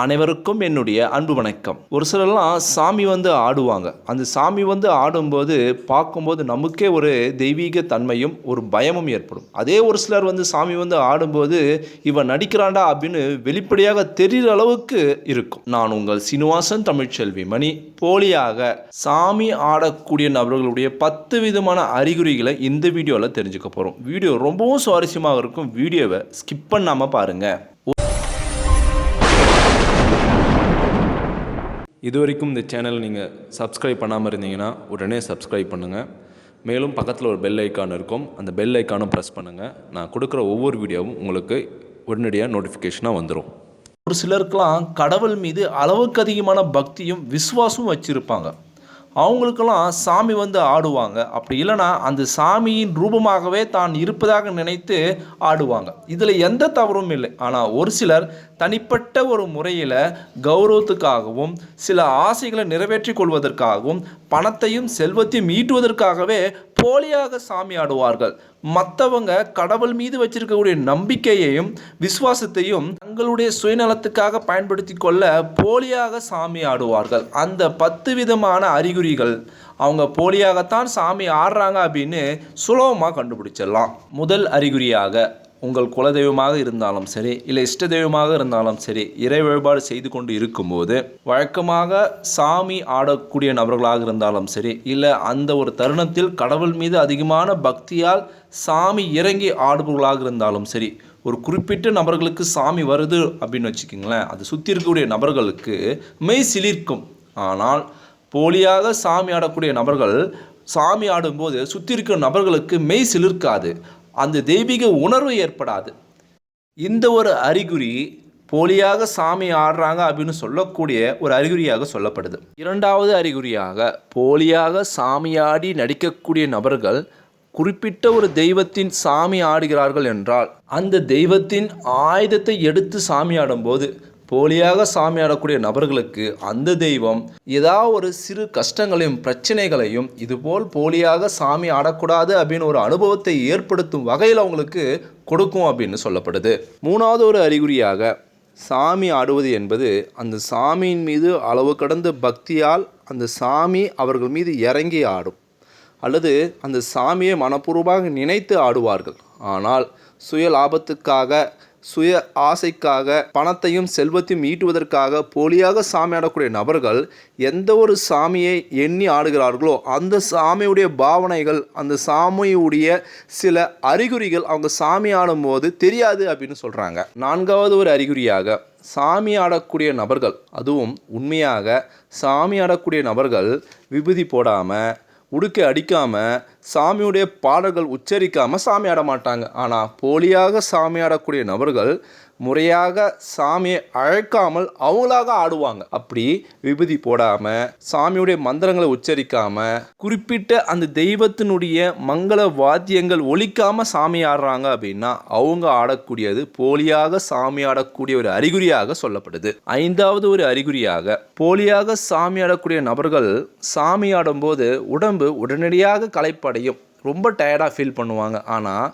அனைவருக்கும் என்னுடைய அன்பு வணக்கம். ஒரு சிலர்லாம் சாமி வந்து ஆடுவாங்க. அந்த சாமி வந்து ஆடும்போது பார்க்கும்போது நமக்கே ஒரு தெய்வீக தன்மையும் ஒரு பயமும் ஏற்படும். அதே ஒரு சிலர் வந்து சாமி வந்து ஆடும்போது இவன் நடிக்கிறாண்டா அப்படின்னு வெளிப்படையாக தெரிகிற அளவுக்கு இருக்கும். நான் உங்கள் சீனிவாசன் தமிழ்ச்செல்வி மணி. போலியாக சாமி ஆடக்கூடிய நபர்களுடைய பத்து விதமான அறிகுறிகளை இந்த வீடியோவில் தெரிஞ்சுக்க போகிறோம் வீடியோ ரொம்பவும் சுவாரஸ்யமாக இருக்கும். வீடியோவை ஸ்கிப் பண்ணாமல் பாருங்கள் இது வரைக்கும் இந்த சேனல் நீங்கள் சப்ஸ்கிரைப் பண்ணாமல் இருந்தீங்கன்னா உடனே சப்ஸ்கிரைப் பண்ணுங்கள் மேலும் பக்கத்தில் ஒரு பெல் ஐக்கான் இருக்கும். அந்த பெல் ஐக்கானும் ப்ரெஸ் பண்ணுங்கள் நான் கொடுக்குற ஒவ்வொரு வீடியோவும் உங்களுக்கு உடனடியாக நோட்டிஃபிகேஷனாக வந்துடும் ஒரு சிலருக்கெலாம் கடவுள் மீது அளவுக்கு அதிகமான பக்தியும் விசுவாசமும் வச்சுருப்பாங்க. அவங்களுக்கெல்லாம் சாமி வந்து ஆடுவாங்க. அப்படி இல்லைன்னா அந்த சாமியின் ரூபமாகவே தான் இருப்பதாக நினைத்து ஆடுவாங்க. இதில் எந்த தவறும் இல்லை. ஆனால் ஒரு சிலர் தனிப்பட்ட ஒரு முறையில் கௌரவத்துக்காகவும் சில ஆசைகளை நிறைவேற்றி கொள்வதற்காகவும் பணத்தையும் செல்வத்தையும் ஈட்டுவதற்காகவே போலியாக சாமி ஆடுவார்கள். மற்றவங்க கடவுள் மீது வச்சிருக்கக்கூடிய நம்பிக்கையையும் விசுவாசத்தையும் தங்களுடைய சுயநலத்துக்காக பயன்படுத்தி கொள்ள போலியாக சாமி ஆடுவார்கள். அந்த பத்து விதமான அறிகுறிகள் அவங்க போலியாகத்தான் சாமி ஆடுறாங்க அப்படின்னு சுலபமாக கண்டுபிடிச்சிடலாம். முதல் அறிகுறியாக உங்கள் குலதெய்வமாக இருந்தாலும் சரி இல்லை இஷ்ட தெய்வமாக இருந்தாலும் சரி இறை வழிபாடு செய்து கொண்டு இருக்கும்போது வழக்கமாக சாமி ஆடக்கூடிய நபர்களாக இருந்தாலும் சரி இல்லை அந்த ஒரு தருணத்தில் கடவுள் மீது அதிகமான பக்தியால் சாமி இறங்கி ஆடுபவர்களாக இருந்தாலும் சரி ஒரு குறிப்பிட்ட நபர்களுக்கு சாமி வருது அப்படின்னு வச்சுக்கோங்களேன் அது சுற்றி இருக்கக்கூடிய நபர்களுக்கு மெய் சிலிர்க்கும். ஆனால் போலியாக சாமி ஆடக்கூடிய நபர்கள் சாமி ஆடும்போது சுற்றி இருக்கிற நபர்களுக்கு மெய் சிலிர்க்காது. அந்த தெய்வீக உணர்வு ஏற்படாது. இந்த ஒரு அறிகுறி போலியாக சாமி ஆடுறாங்க அப்படின்னு சொல்லக்கூடிய ஒரு அறிகுறியாக சொல்லப்படுது. இரண்டாவது அறிகுறியாக போலியாக சாமியாடி நடிக்கக்கூடிய நபர்கள் குறிப்பிட்ட ஒரு தெய்வத்தின் சாமி ஆடுகிறார்கள் என்றால் அந்த தெய்வத்தின் ஆயுதத்தை எடுத்து சாமி ஆடும்போது போலியாக சாமி ஆடக்கூடிய நபர்களுக்கு அந்த தெய்வம் ஏதாவது ஒரு சிறு கஷ்டங்களையும் பிரச்சனைகளையும் இதுபோல் போலியாக சாமி ஆடக்கூடாது அப்படின்னு ஒரு அனுபவத்தை ஏற்படுத்தும் வகையில் அவங்களுக்கு கொடுக்கும் அப்படின்னு சொல்லப்படுது. மூணாவது ஒரு அறிகுறியாக சாமி ஆடுவது என்பது அந்த சாமியின் மீது அளவு கடந்த பக்தியால் அந்த சாமி அவர்கள் மீது இறங்கி ஆடும். அல்லது அந்த சாமியை மனப்பூர்வமாக நினைத்து ஆடுவார்கள். ஆனால் சுய லாபத்துக்காக சுய ஆசைக்காக பணத்தையும் செல்வத்தையும் ஈட்டுவதற்காக போலியாக சாமி ஆடக்கூடிய நபர்கள் எந்த ஒரு சாமியை எண்ணி ஆடுகிறார்களோ அந்த சாமியுடைய பாவனைகள் அந்த சாமியுடைய சில அறிகுறிகள் அவங்க சாமி ஆடும்போது தெரியாது அப்படின்னு சொல்கிறாங்க நான்காவது ஒரு அறிகுறியாக சாமி ஆடக்கூடிய நபர்கள் அதுவும் உண்மையாக சாமி ஆடக்கூடிய நபர்கள் விபூதி போடாமல் உடுக்கை அடிக்காமல் சாமியுடைய பாடல்கள் உச்சரிக்காமல் சாமி ஆட மாட்டாங்க ஆனால் போலியாக சாமி ஆடக்கூடிய நபர்கள் முறையாக சாமியை அழைக்காமல் அவங்களாக ஆடுவாங்க. அப்படி விபூதி போடாமல் சாமியுடைய மந்திரங்களை உச்சரிக்காமல் குறிப்பிட்ட அந்த தெய்வத்தினுடைய மங்கள வாத்தியங்கள் ஒழிக்காமல் சாமி ஆடுறாங்க அப்படின்னா அவங்க ஆடக்கூடியது போலியாக சாமி ஆடக்கூடிய ஒரு அறிகுறியாக சொல்லப்படுது. ஐந்தாவது ஒரு அறிகுறியாக போலியாக சாமி ஆடக்கூடிய நபர்கள் சாமி ஆடும்போது உடம்பு உடனடியாக களைப்படையும். ரொம்ப டயர்டாக ஃபீல் பண்ணுவாங்க. ஆனால்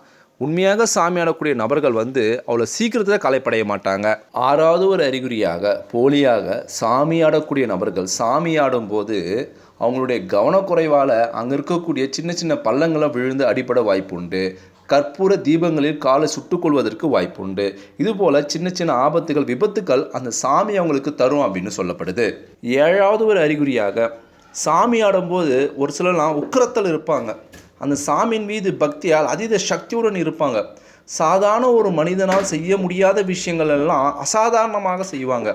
உண்மையாக சாமி ஆடக்கூடிய நபர்கள் வந்து அவ்வளோ சீக்கிரத்தில் களைப்படைய மாட்டாங்க. ஆறாவது ஒரு அறிகுறியாக போலியாக சாமி ஆடக்கூடிய நபர்கள் சாமி ஆடும்போது அவங்களுடைய கவனக்குறைவால் அங்கே இருக்கக்கூடிய சின்ன சின்ன பள்ளங்களை விழுந்து அடிப்பட வாய்ப்புண்டு. கற்பூர தீபங்களில் காலை சுட்டுக்கொள்வதற்கு வாய்ப்புண்டு. இதுபோல் சின்ன சின்ன ஆபத்துகள் விபத்துக்கள் அந்த சாமி அவங்களுக்கு தரும் அப்படின்னு சொல்லப்படுது. ஏழாவது ஒரு அறிகுறியாக சாமி ஆடும்போது ஒரு சிலர்லாம் உக்கிரத்தில் இருப்பாங்க. அந்த சாமியின் மீது பக்தியால் அதீத சக்தியுடன் இருப்பாங்க. சாதாரண ஒரு மனிதனால் செய்ய முடியாத விஷயங்கள் எல்லாம் அசாதாரணமாக செய்வாங்க.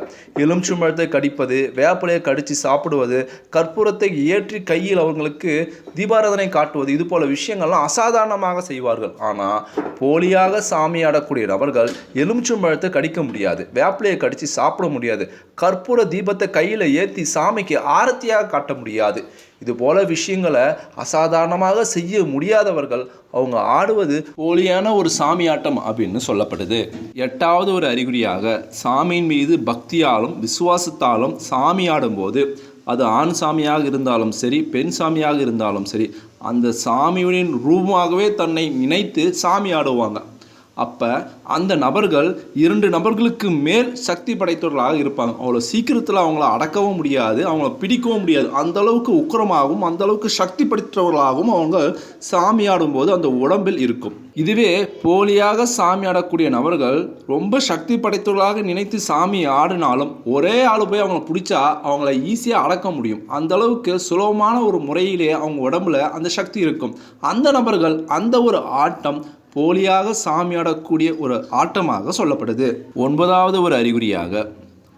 எலுமிச்சம்பழத்தை கடிப்பது வேப்பிலையை கடித்து சாப்பிடுவது கற்பூரத்தை ஏற்றி கையில் அவங்களுக்கு தீபாராதனை காட்டுவது இது போல விஷயங்கள்லாம் அசாதாரணமாக செய்வார்கள். ஆனால் போலியாக சாமி ஆடக்கூடிய நபர்கள் எலுமிச்சம்பழத்தை கடிக்க முடியாது வேப்பிலையை கடித்து சாப்பிட முடியாது கற்பூர தீபத்தை கையில் ஏற்றி சாமிக்கு ஆரத்தியாக காட்ட முடியாது. இது போல விஷயங்களை அசாதாரணமாக செய்ய முடியாதவர்கள் அவங்க ஆடுவது போலியான ஒரு சாமி ஆட்டம் அப்படின்னு சொல்லப்படுது. எட்டாவது ஒரு அறிகுறியாக சாமியின் மீது பக்தியாலும் விசுவாசத்தாலும் சாமி ஆடும்போது அது ஆண் சாமியாக இருந்தாலும் சரி பெண் சாமியாக இருந்தாலும் சரி அந்த சாமியுடன் ரூபமாகவே தன்னை நினைத்து சாமி ஆடுவாங்க. அப்போ அந்த நபர்கள் இரண்டு நபர்களுக்கு மேல் சக்தி படைத்தவர்களாக இருப்பாங்க. அவ்வளோ சீக்கிரத்தில் அவங்கள அடக்கவும் முடியாது அவங்கள பிடிக்கவும் முடியாது. அந்த அளவுக்கு உக்கிரமாகவும் அந்த அளவுக்கு சக்தி படைத்தவர்களாகவும் அவங்க சாமி ஆடும்போது அந்த உடம்பில் இருக்கும். இதுவே போலியாக சாமி ஆடக்கூடிய நபர்கள் ரொம்ப சக்தி படைத்தவர்களாக நினைத்து சாமி ஆடினாலும் ஒரே ஆள் போய் அவங்கள பிடிச்சா அவங்கள ஈஸியாக அடக்க முடியும். அந்த அளவுக்கு சுலபமான ஒரு முறையிலே அவங்க உடம்புல அந்த சக்தி இருக்கும். அந்த நபர்கள் அந்த ஒரு ஆட்டம் போலியாக சாமி ஆடக்கூடிய ஒரு ஆட்டமாக சொல்லப்படுது. ஒன்பதாவது ஒரு அறிகுறியாக.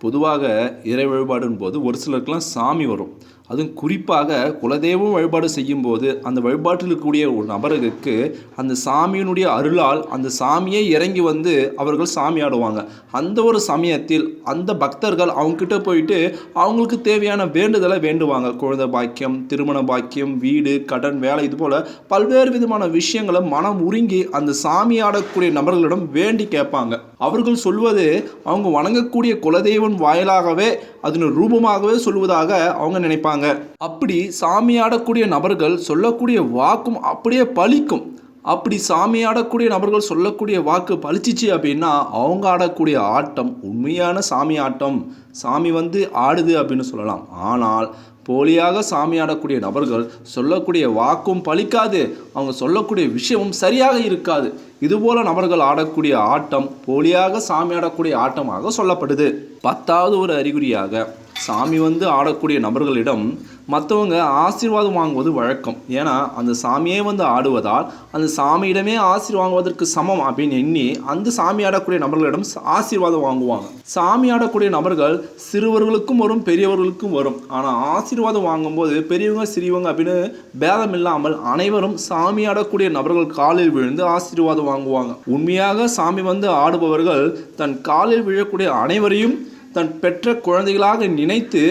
பொதுவாக இறை வழிபாடுன் போது ஒரு சிலருக்குலாம் சாமி வரும். அதுவும் குறிப்பாக குலதெய்வம் வழிபாடு செய்யும்போது அந்த வழிபாட்டில் இருக்கக்கூடிய ஒரு நபருக்கு அந்த சாமியினுடைய அருளால் அந்த சாமியே இறங்கி வந்து அவர்கள் சாமி ஆடுவாங்க. அந்த ஒரு சமயத்தில் அந்த பக்தர்கள் அவங்கக்கிட்ட போயிட்டு அவங்களுக்கு தேவையான வேண்டுதலை வேண்டுவாங்க. குழந்தை பாக்கியம் திருமண பாக்கியம் வீடு கடன் வேலை இது போல் பல்வேறு விதமான விஷயங்களை மனம் உருங்கி அந்த சாமி ஆடக்கூடிய நபர்களிடம் வேண்டி கேட்பாங்க. அவர்கள் சொல்வது அவங்க வணங்கக்கூடிய குலதெய்வம் வாயிலாகவே அதன் ரூபமாகவே சொல்வதாக அவங்க நினைப்பாங்க. அப்படி சாமியாடக்கூடிய நபர்கள் சொல்லக்கூடிய வாக்கும் அப்படியே பழிக்கும். அப்படி சாமி ஆடக்கூடிய நபர்கள் சொல்லக்கூடிய வாக்கு பளிச்சிச்சு அப்படின்னா அவங்க ஆடக்கூடிய ஆட்டம் உண்மையான சாமி ஆட்டம். சாமி வந்து ஆடுது அப்படின்னு சொல்லலாம். ஆனால் போலியாக சாமி ஆடக்கூடிய நபர்கள் சொல்லக்கூடிய வாக்கும் பலிக்காது அவங்க சொல்லக்கூடிய விஷயமும் சரியாக இருக்காது. இதுபோல நபர்கள் ஆடக்கூடிய ஆட்டம் போலியாக சாமி ஆடக்கூடிய ஆட்டமாக சொல்லப்படுது. பத்தாவது ஒரு அறிகுறியாக சாமி வந்து ஆடக்கூடிய நபர்களிடம் மற்றவங்க ஆசீர்வாதம் வாங்குவது வழக்கம். ஏன்னா அந்த சாமியே வந்து ஆடுவதால் அந்த சாமியிடமே ஆசீர் வாங்குவதற்கு சமம் அப்படின்னு எண்ணி அந்த சாமி ஆடக்கூடிய நபர்களிடம் ஆசீர்வாதம் வாங்குவாங்க. சாமி ஆடக்கூடிய நபர்கள் சிறுவர்களுக்கும் வரும் பெரியவர்களுக்கும் வரும். ஆனால் ஆசீர்வாதம் வாங்கும்போது பெரியவங்க சிறியவங்க அப்படின்னு பேதம் இல்லாமல் அனைவரும் சாமி ஆடக்கூடிய நபர்கள் காலில் விழுந்து ஆசீர்வாதம் வாங்குவாங்க. உண்மையாக சாமி வந்து ஆடுபவர்கள் தன் காலில் விழக்கூடிய அனைவரையும் தன் பெற்ற குழந்தைகளாக நினைத்து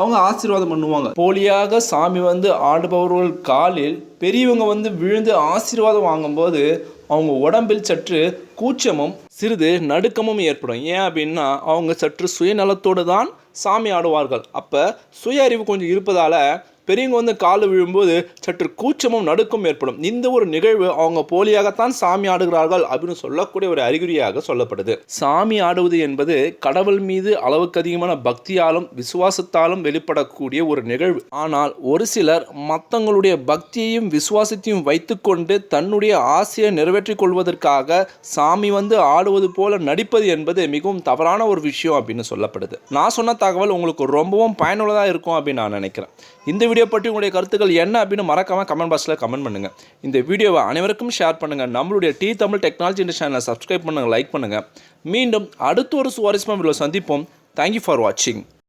அவங்க ஆசீர்வாதம் பண்ணுவாங்க. போலியாக சாமி வந்து ஆடுபவர்கள் காலில் பெரியவங்க வந்து விழுந்து ஆசீர்வாதம் வாங்கும்போது அவங்க உடம்பில் சற்று கூச்சமும் சிறிது நடுக்கமும் ஏற்படும். ஏன் அப்படின்னா அவங்க சற்று சுயநலத்தோடு தான் சாமி ஆடுவார்கள். அப்போ சுய அறிவு கொஞ்சம் இருப்பதால் பெரியவங்க வந்து கால் விழும்போது சற்று கூச்சமும் நடுக்கும் ஏற்படும். இந்த ஒரு நிகழ்வு அவங்க போலியாகத்தான் சாமி ஆடுகிறார்கள் அப்படின்னு சொல்லக்கூடிய ஒரு அறிகுறியாக சொல்லப்படுது. சாமி ஆடுவது என்பது கடவுள் மீது அளவுக்கு அதிகமான பக்தியாலும் விசுவாசத்தாலும் வெளிப்படக்கூடிய ஒரு நிகழ்வு. ஆனால் ஒரு சிலர் மற்றவங்களுடைய பக்தியையும் விசுவாசத்தையும் வைத்துக்கொண்டு தன்னுடைய ஆசையை நிறைவேற்றிக் கொள்வதற்காக சாமி வந்து ஆடுவது போல நடிப்பது என்பது மிகவும் தவறான ஒரு விஷயம் அப்படின்னு சொல்லப்படுது. நான் சொன்ன தகவல் உங்களுக்கு ரொம்பவும் பயனுள்ளதாக இருக்கும் அப்படின்னு நான் நினைக்கிறேன். இந்த வீடியோ பற்றி உங்களுடைய கருத்துக்கள் என்ன அப்படின்னு மறக்காமல் கமெண்ட் பாக்ஸில் கமெண்ட் பண்ணுங்கள் இந்த வீடியோவை அனைவருக்கும் ஷேர் பண்ணுங்கள் நம்மளுடைய டி தமிழ் டெக்னாலஜி இந்த சேனலை சப்ஸ்கிரைப் பண்ணுங்கள் லைக் பண்ணுங்கள் மீண்டும் அடுத்த ஒரு சுவாரஸ்யமாக வீடியோ சந்திப்போம். தேங்க்யூ ஃபார் வாட்சிங்